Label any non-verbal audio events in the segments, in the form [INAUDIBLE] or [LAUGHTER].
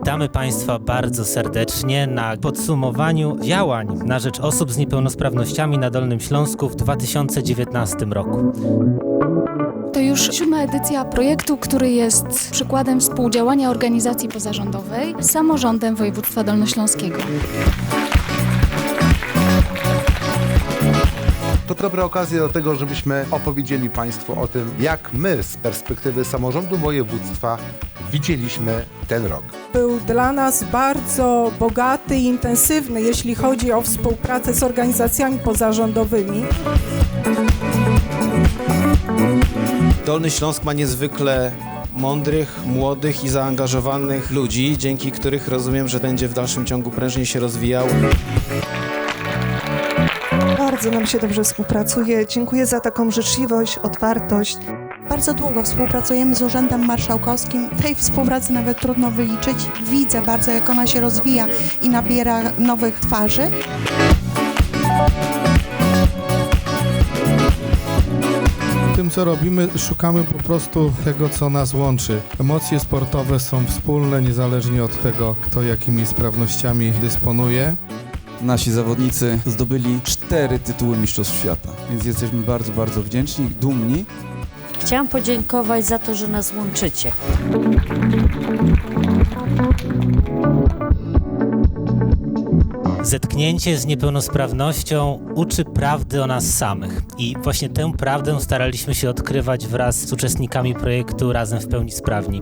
Witamy Państwa bardzo serdecznie na podsumowaniu działań na rzecz osób z niepełnosprawnościami na Dolnym Śląsku w 2019 roku. To już siódma edycja projektu, który jest przykładem współdziałania organizacji pozarządowej z samorządem województwa dolnośląskiego. To dobra okazja do tego, żebyśmy opowiedzieli Państwu o tym, jak my z perspektywy samorządu województwa widzieliśmy ten rok. był dla nas bardzo bogaty i intensywny, jeśli chodzi o współpracę z organizacjami pozarządowymi. Dolny Śląsk ma niezwykle mądrych, młodych i zaangażowanych ludzi, dzięki których rozumiem, że będzie w dalszym ciągu prężnie się rozwijał. Bardzo nam się dobrze współpracuje. Dziękuję za taką życzliwość, otwartość. Bardzo długo współpracujemy z Urzędem Marszałkowskim. Tej współpracy nawet trudno wyliczyć. Widzę bardzo, jak ona się rozwija i nabiera nowych twarzy. Tym, co robimy, szukamy po prostu tego, co nas łączy. Emocje sportowe są wspólne, niezależnie od tego, kto jakimi sprawnościami dysponuje. Nasi zawodnicy zdobyli cztery tytuły Mistrzostw Świata, więc jesteśmy bardzo, bardzo wdzięczni, dumni. Chciałam podziękować za to, że nas łączycie. Zetknięcie z niepełnosprawnością uczy prawdy o nas samych. I właśnie tę prawdę staraliśmy się odkrywać wraz z uczestnikami projektu Razem w pełni sprawni.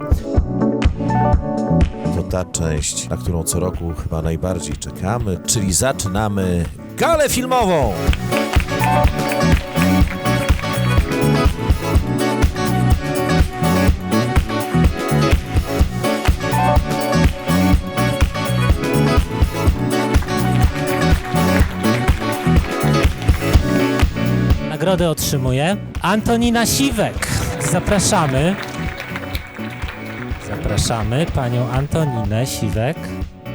Ta część, na którą co roku chyba najbardziej czekamy, czyli zaczynamy galę filmową! Nagrodę otrzymuje Antonina Siwek. Zapraszamy. Zapraszamy panią Antoninę Siwek.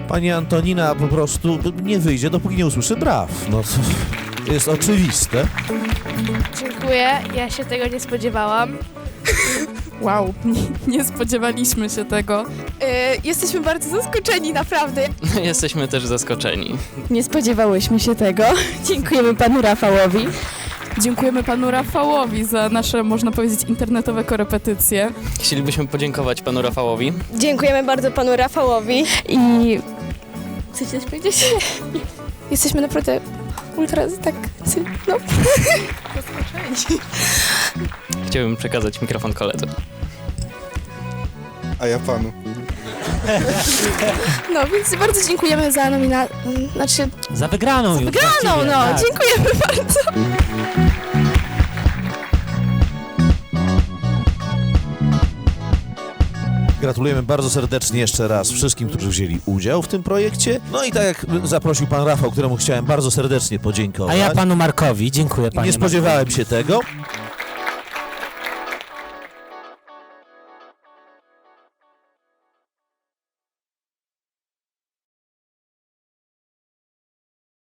Pani Antonina po prostu nie wyjdzie, dopóki nie usłyszy braw. No to jest oczywiste. Dziękuję, ja się tego nie spodziewałam. Wow, nie, nie spodziewaliśmy się tego. jesteśmy bardzo zaskoczeni, naprawdę. [LAUGHS] Jesteśmy też zaskoczeni. Nie spodziewałyśmy się tego. Dziękujemy panu Rafałowi. Dziękujemy panu Rafałowi za nasze, można powiedzieć, internetowe korepetycje. Chcielibyśmy podziękować panu Rafałowi. Dziękujemy bardzo panu Rafałowi. I... Chcecie coś powiedzieć? [LAUGHS] Jesteśmy naprawdę ultra tak... No. Zaskoczeni. [LAUGHS] Chciałbym przekazać mikrofon koledze. A ja Panu. no, więc bardzo dziękujemy za nominację. Znaczy, Za wygraną już. wygraną, no. tak. Dziękujemy bardzo. Gratulujemy bardzo serdecznie jeszcze raz wszystkim, którzy wzięli udział w tym projekcie. No i tak jak zaprosił pan Rafał, któremu chciałem bardzo serdecznie podziękować. A ja panu Markowi, dziękuję panie Nie spodziewałem się tego.